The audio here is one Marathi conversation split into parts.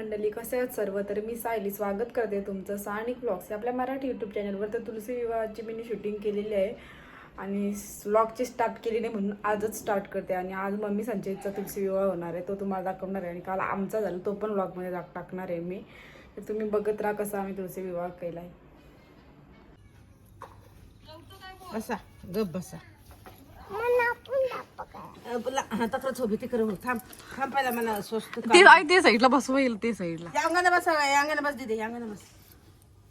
मंडळी कसे आहेत सर्व? तर मी सायली स्वागत करते तुमचं सानिक ब्लॉग्स आपल्या मराठी यूट्यूब चॅनलवर तर तुलसी विवाहाची मी शूटिंग केलेली आहे आणि व्लॉगची स्टार्ट केली नाही म्हणून आजच स्टार्ट करते आणि आज मम्मी संचयचा तुलसी विवाह होणार आहे. तो तुम्हाला दाखवणार आहे आणि काल आमचा झाला. तो पण व्लॉगमध्ये दाख टाकणार आहे मी. तर तुम्ही बघत राहा कसा आम्ही तुलसी विवाह केला आहे बसा. गप बसा. हातात झोपी तिकडे हो थांब थांब पहिला मला स्वस्त ते आहे ते साईडला बसवा येईल ते साईडला. या अंगाने बसा या अंगाने बस दिदे या अंगाने बस.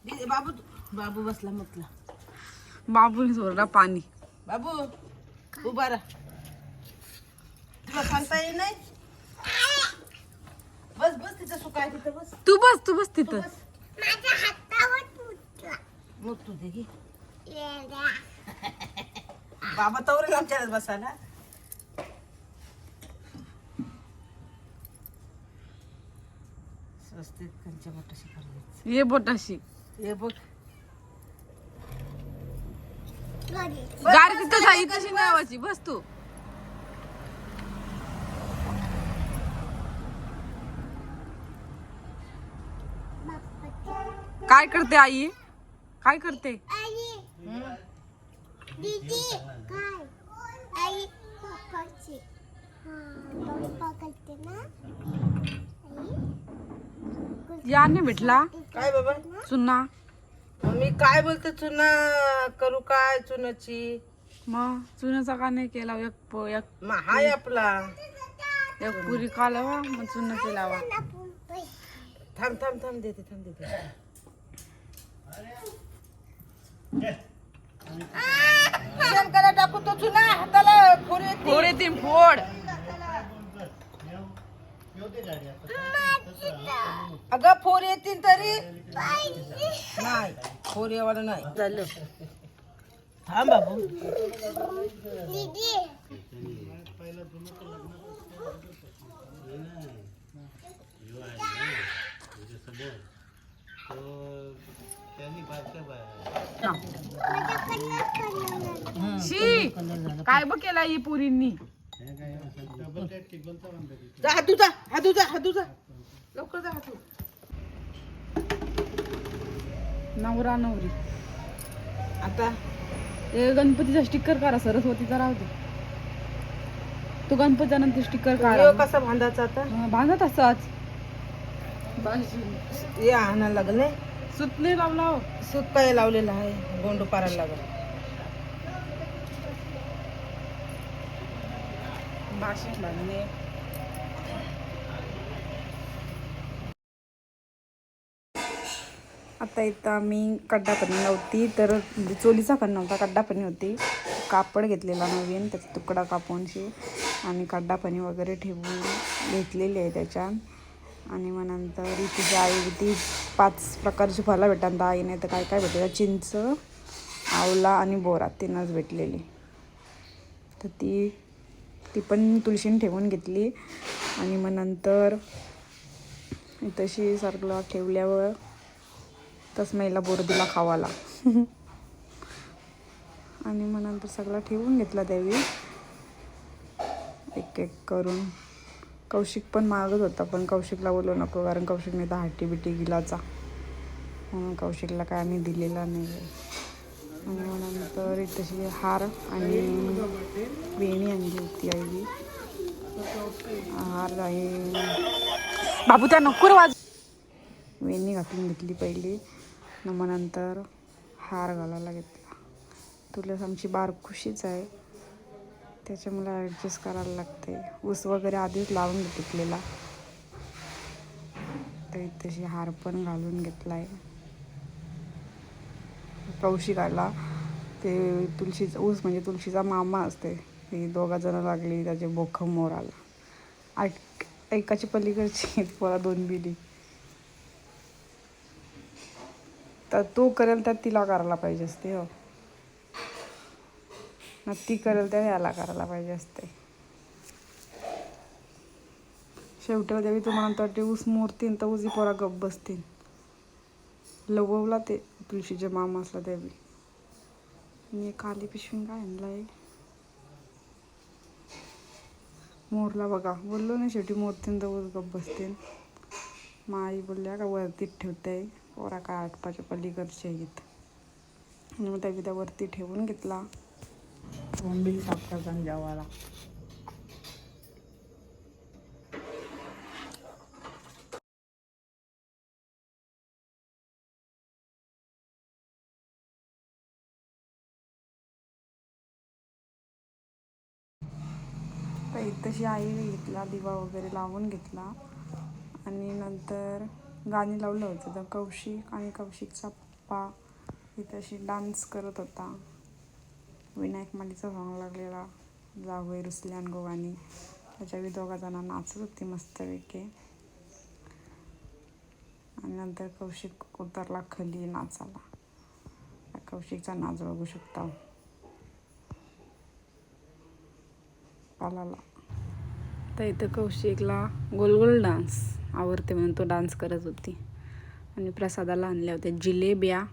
दिदे बाबू बाबू बसला म्हटलं बाबूने सोडला पाणी. बाबू उभा राहा. तुला सांगता येईल नाही? बस बस तिचं सुका आहे तिथं बस. तू बस तू बस तिथं. मग तू दे बाबा तवरेल आमच्याच बसायला. करायचं ये बोटाशी हे बघ. गाडी तिथं जाई तशी नावाची बस तू. काय करते आई? काय करते? दीदी काय आई पप्पाची हा पप्पा करते ना याने भेटला. काय बाबा? चुन्ना. मी काय बोलते चुना करू काय चुनाची मग चुन्याचा का नाही केला? एक प- एक मग हाय आपला. एक पुरी का लावा? मग चुन्ना केलावा थांब थांब थांब देते थांब देते. टाकू तो चुना हाताला फोड येते. फोड येते फोड. अगं फोर येतील तरी. नाही फोर येवाला नाही. झालं थांब बाबू. दीदी शी काय बघ केला ही पुरींनी? जा हातू जा हातू जा हातू जा. लवकर जा हातू नवरा नवरी. आता हे गणपतीचा स्टिकर करा सरस्वतीचा राहू दे. तो गणपतीच्या नंतर स्टिकर काढा. कसा बांधायचा आता? हा, बांधत असाच. हे आणायला लागल नाही? सुतले लावला हो. सूत काय लावलेलं आहे गोंडू पारायला लागल. बाशिंग बांधणे आता इथं आम्ही खड्डा पन्नी नव्हती तर म्हणजे चोलीचा पण नव्हता खड्डा पन्नी होती. कापड घेतलेला नवीन त्याचा तुकडा कापूनशी आणि खड्डा पन्नी वगैरे ठेवून घेतलेली आहे त्याच्यात आणि मग नंतर इथे जी आई होती पाच प्रकारची फळं भेटतात आईने तर काय काय भेटलं? चिंच आवला आणि बोरा तीनच भेटलेली. तर ती ती पण तुळशीने ठेवून घेतली. आणि मग नंतर तशी सर्कला ठेवल्यावर तसमाईला बोर दिला खावाला. आणि मग नंतर सगळा ठेवून घेतला त्यावेळी एक एक करून. कौशिक पण मागत होता पण कौशिकला बोलू नको कारण कौशिकने तर हाटी बिटी गिलाचा. म्हणून कौशिकला काय आम्ही दिलेला नाही नंतर तशी हार आणि वेणी आणली होती आई हार आहे. बाबू त्या नको वाज वेणी घातून घेतली पहिली. न मग नंतर हार घालायला घेतला. तुला आमची बारकुशीच आहे. त्याच्यामुळे ॲडजस्ट करायला लागते ऊस वगैरे आधीच लावून घेतलेला. तर तशी हार पण घालून घेतला आहे कौशिकाला ते तुळशीचा ऊस म्हणजे तुळशीचा मामा असते. ती दोघा जण लागली त्याचे बोख मोर आला. ऐक एकाची पलीकडची पोरा दोन बिली तर तो करेल त्यात तिला करायला पाहिजे असते हो. ना ती करेल त्या याला करायला पाहिजे असते. शेवटी देवी तुम्हाला तर ते ऊस मोरतीन तर उजी पोरा गप बसतील लवला ते तुळशीचे मामा असला त्यावेळी मी काली पिशवी काय आणलाय मोरला बघा बोललो ना शेवटी मोरतीन जवळ गप्प गप माई मग बोलल्या का वरतीच ठेवते पोरा काय आटपाच्या पलीकडचे आहेत. आणि मग त्या वरती ठेवून घेतला. बोंबील साफ करताना जेवायला. तर तशी आई घेतला दिवा वगैरे लावून घेतला. आणि नंतर गाणी लावलं होतं. तर कौशिक आणि कौशिकचा पप्पा इथंशी डान्स करत होता. विनायक मालीचा सॉंग लागलेला जागोय रुसल्यान गोवानी त्याच्या दोघा जणांना नाचत होती मस्तपैकी. आणि नंतर कौशिक उतरला खाली नाचाला कौशिकचा नाच बघू शकता. पालाला. तर इथं कौशिकला गोलगोल डान्स आवडते म्हणून तो डान्स करत होती. आणि प्रसादाला आणल्या होत्या जिलेब्या.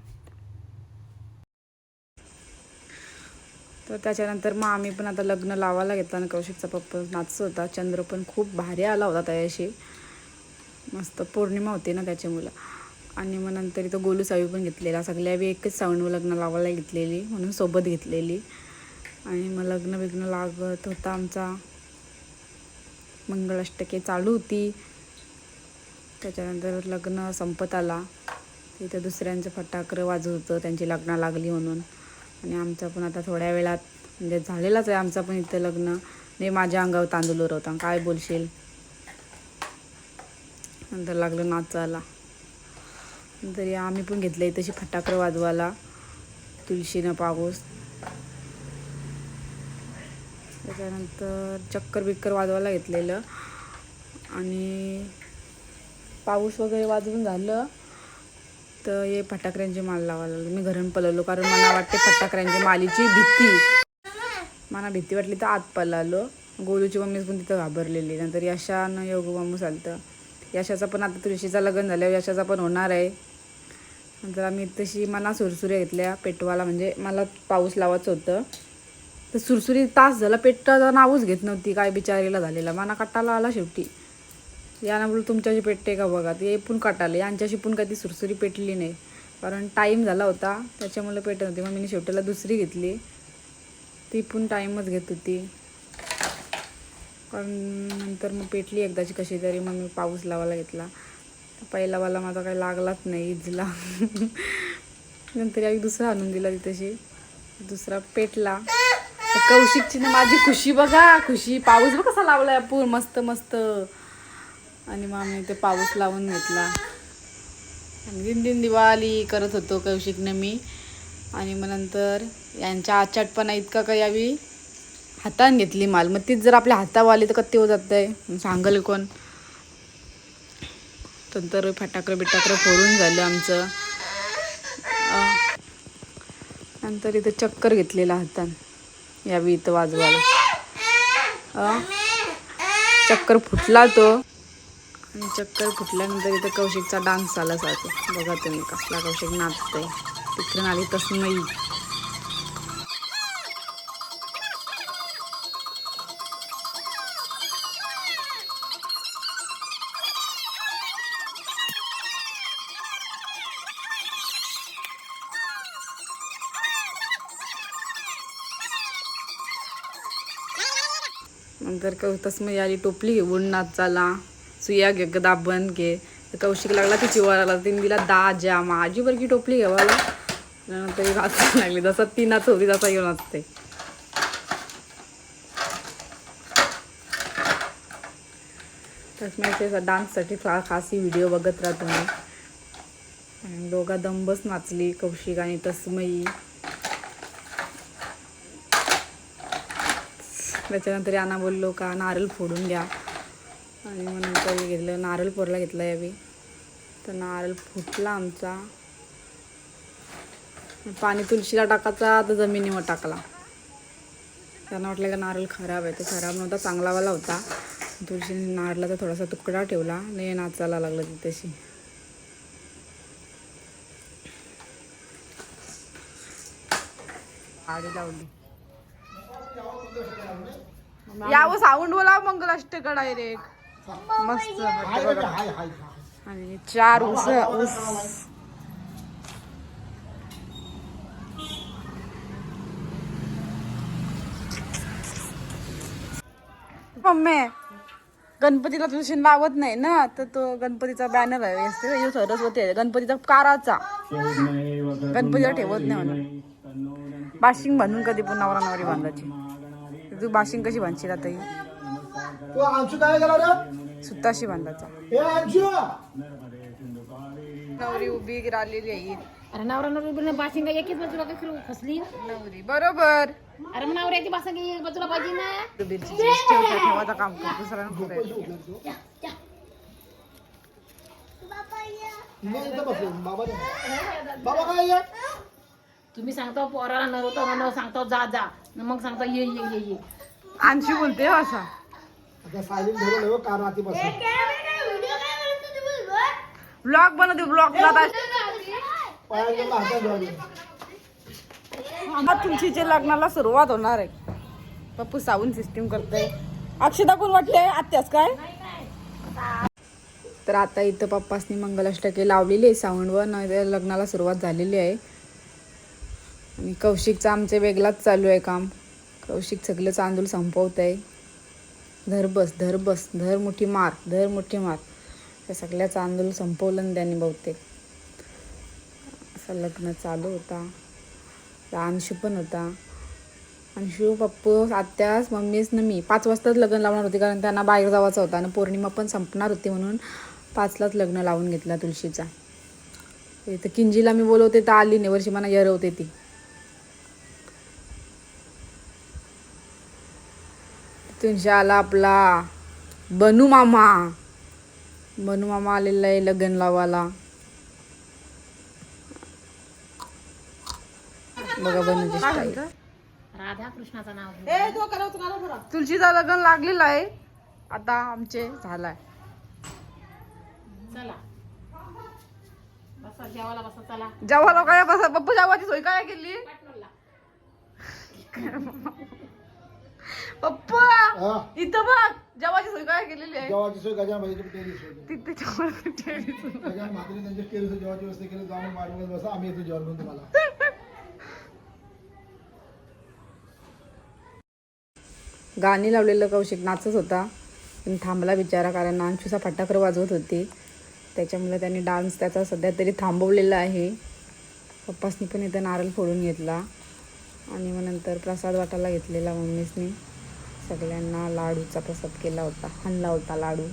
तर त्याच्यानंतर मग आम्ही पण आता लग्न लावायला घेताना कौशिकचा पप्पा नाचत होता. चंद्र पण खूप भारी आला होता त्याच्याशी. मस्त पौर्णिमा होती ना त्याच्यामुळं मुलं. आणि मग नंतर इथं गोलू सावी पण घेतलेला सगळ्या बी एकच सावण लग्न लावायला घेतलेली म्हणून सोबत घेतलेली. आणि मग लग्न बिग्न लागत होता आमचा. मंगळाष्टके चालू होती. त्याच्यानंतर लग्न संपत आला. तिथं दुसऱ्यांचं फटाकरं वाजत होतं. त्यांची लग्न लागली म्हणून. आणि आमचं पण आता थोड्या वेळात म्हणजे झालेलाच आहे आमचं पण इथं लग्न. नाही माझ्या अंगावर तांदूळ होता काय बोलशील? नंतर लागलं नाचायला. नंतर या आम्ही पण घेतलं आहे तशी फटाकरं वाजवायला. तुळशीनं पाऊस. त्याच्यानंतर चक्कर बिक्कर वाजवायला घेतलेलं. आणि पाऊस वगैरे वाजवून झालं तर हे फटाकऱ्यांची माल लावायला लागली. मी घरून पलवलो कारण मला वाटते फटाकऱ्यांची मालीची भीती. मला भीती वाटली तर आत पलालो गोलूची मम्मीच पण तिथं घाबरलेली. नंतर यशानं योग मामू चालतं. यशाचं पण आता तुळशीचं लग्न झाल्यावर यशाचा पण होणार आहे. नंतर आम्ही तशी मला सुरसुऱ्या घेतल्या. पेटवाला म्हणजे मला पाऊस लावायचं होतं. तर सुरसुरी तास झाला पेटाचं नावच घेत नव्हती काय बिचारीला झालेला. मला कट्टाला आला शेवटी. यानं बोल तुमच्याशी पेटते का बघा? ते पण कटाले. यांच्याशी पण कधी सुरसुरी पेटली नाही. कारण टाईम झाला होता त्याच्यामुळे पेटत नव्हती. मग मी शेवटीला दुसरी घेतली. ती पण टाईमच घेत होती. कारण नंतर मग पेटली एकदाची कशी तरी. मग मी पाऊस लावायला घेतला. पहिलावाला माझा काही लागलाच नाही इजला. नंतर एक दुसरा आणून दिला तिथेशी दुसरा पेटला. कौशिकची ना माझी खुशी बघा खुशी. पाऊस बघ कसा लावलाय पूर मस्त मस्त. आणि मग आम्ही ते पाऊस लावून घेतला. दिन दिन दिवाळी करत होतो कौशिकनं मी. आणि मग नंतर यांच्या आचाटपणा इतका काही यावी हाताने घेतली माल. मग तीच जर आपल्या हातावर आली तर कत्ती हो जात आहे सांगल कोण? नंतर फटाकरं बिटाकरं फोडून झालं आमचं. नंतर इथं चक्कर घेतलेला हातान. यावी इथं वाजवायला. चक्कर फुटला तो. आणि चक्कर फुटल्यानंतर इथं कौशिकचा डान्स झाला सारखं. बघा तुम्ही कसला कौशिक नाचतंय. तिकडून आली तसं नाही. नंतर कौ मग आली टोपली घेऊन नाचाला सुया घे ग दाबण घे. कौशिक लागला तिची वराला तिने दिला दाजा माझी बरकी टोपली घ्यावाला नंतर नाचायला लागली. जसा ती नाच होती तसा येऊन नाचते. तसं डान्ससाठी फार खास व्हिडिओ बघत राहा तुम्ही. आणि दोघा दंबच नाचली कौशिक आणि तस्मयी त्याच्यानंतर यांना बोललो का नारळ फोडून घ्या. आणि मग नंतर घेतलं नारळ फोडला घेतला यावी तर नारळ फुटला आमचा. पाणी तुळशीला टाकायचा तर जमिनीवर टाकला. त्यांना वाटलं का नारळ खराब आहे तो खराब नव्हता चांगलावाला होता. तुळशीने नारळाचा थोडासा तुकडा ठेवला नाही नाचायला लागलं तिथेशी आडी लावली यावं साऊंड बोला मंगलाष्टक डायरेक्ट मस्त. आणि चार ऊस ऊस मम्मी गणपतीला तुळशी लावत नाही ना? तर तो गणपतीचा बॅनर आहे. हे सरस्वती आहे. गणपतीचा काराचा. गणपतीला ठेवत नाही म्हणून बाशिंग बांधून कधी पण नवरा नवरी बांधायची. तू बाशिंग कशी बांधशील आता ही? तो अंशू काय गेला रे? सुत्ताशी बांधायचा. हे अंशू नवरी उभी राहिलेली आहे. अरे नवरा नवरी बाशिंगा एकच बाजूला काय फसली? नवरी बरोबर. अरे मग नवऱ्याची बाशिंगा एक बाजूला पाहिजे ना. बिरची चीज ठेवता ठेवायचं काम कर दुसरा नको करायचं. बाबा काय ये तुम्ही सांगता पोराला नव्हतं म्हणून सांगतो जा जा. मग सांगता ये ये ये ये. अंशी बोलते हो असा. आता सायलेंट धरून ठेव कार रात्री बसलो व्हिडिओ काय बनवतो तू बोल ब्लॉग बनवते ब्लॉगला पायाला हातात धरून तुमच्या लग्नाला सुरुवात होणार आहे. पप्पू साऊंड सिस्टीम करते अक्षता कोण वाटते आत्याच काय? तर आता इथं पप्पासनी मंगलाष्टके लावलेली आहे साऊंडवर न ते लग्नाला सुरुवात झालेली आहे. आणि कौशिकचं आमचे वेगळाच चालू आहे काम. कौशिक सगळं चांदूल संपवत आहे धर बस धर बस धर मोठी मार धर मोठी मार. त्या सगळ्या चांदूल संपवलं त्यांनी बहुतेक. असं लग्न चालू होता. अंशू पण होता. अंशू पप्पू आत्यास मम्मीच ना मी. पाच वाजताच लग्न लावणार होती कारण त्यांना बाहेर जावायचं होता आणि पौर्णिमा पण संपणार होती म्हणून पाचलाच लग्न लावून घेतला तुळशीचा इथं किंजीला मी बोलवते तर आली नाही. वर्षी मला यरवते ती. तुळशी आला आपला बनू मामा. बनू मामा आलेला आहे लग्न लावायला. बघा बनूची स्टाईल राधा कृष्णाचं नाव. तुळशीचा लग्न लागलेलं आहे. आता आमचे झालाय. चला. बसा जेवायला बसा चला. जेव्हा काय बसा? पप्पू जेवाची सोय काय केली. पप्पू हा. इथं बघ जेवाची सोय काय केलेली आहे? जेवाची सोय गजा भाईची टेरिस सोय तिथे जेवणाची ठेवली. गजा म्हातारी त्यांच्या टेरिस जेवाची व्यवस्था केली जाऊन मारून बसा आम्ही येतो जेवण करून तुम्हाला. गाणी लावलेलं कौशिक नाचत होता. पण थांबला बिचारा कारण अंशूचा फटाकर वाजवत होती. त्याच्यामुळे त्यांनी डान्स त्याचा सध्या तरी थांबवलेला आहे. पप्पासनी पण इथं नारळ फोडून घेतला. आणि मग नंतर प्रसाद वाटायला घेतलेला मम्मीसनी. सगळ्यांना लाडूचा प्रसाद केला होता हल्ला होता लाडू.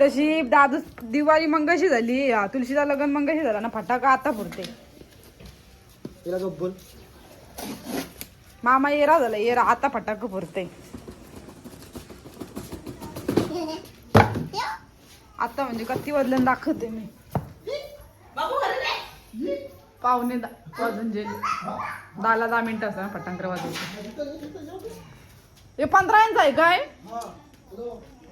तशी दादू दिवाळी मंगाशी झाली. हा, तुळशीचा लग्न मंगाशी झाला ना फटाका आता फुटते. तिला गप्प बोल. मामा येरा झाला येरा आता फटाका फुटते. आता म्हणजे कती वाजल्यानं दाखवते मी. पावणे दा वाजून जे दहाला दहा मिनिटं असतात फटांकर वाजवते. हे पंधरा यांचं आहे काय?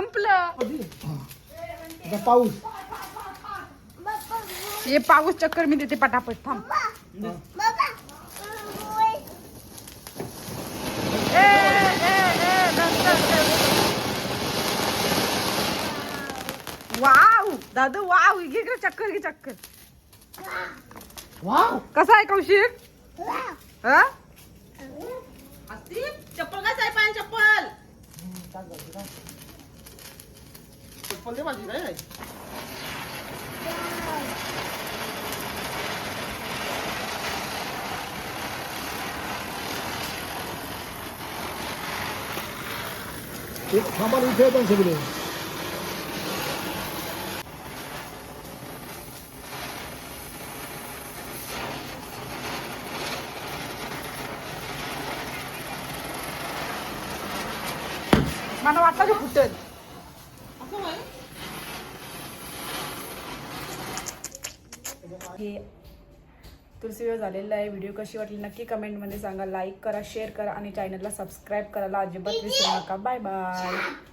संपलं? हा. पाऊस हे पाऊस चक्कर मी देते पटापट थांब बाबा ओय. ए, ए, ए, नंतर. वाव दादू वाव घे चक्कर घे चक्कर वाव कसा आहे कौशिक चप्पल काय साहेब पाय चप्पल फुलफुल भाजी रे 가만히 있어야 된다 그래. 만화 왔다 좀 붙든. हे तुलसी वेळ झालेला आहे. व्हिडिओ कशी वाटली नक्की कमेंटमध्ये सांगा. लाईक करा शेअर करा आणि चॅनलला सबस्क्राईब करायला अजिबात विसरू नका. Bye bye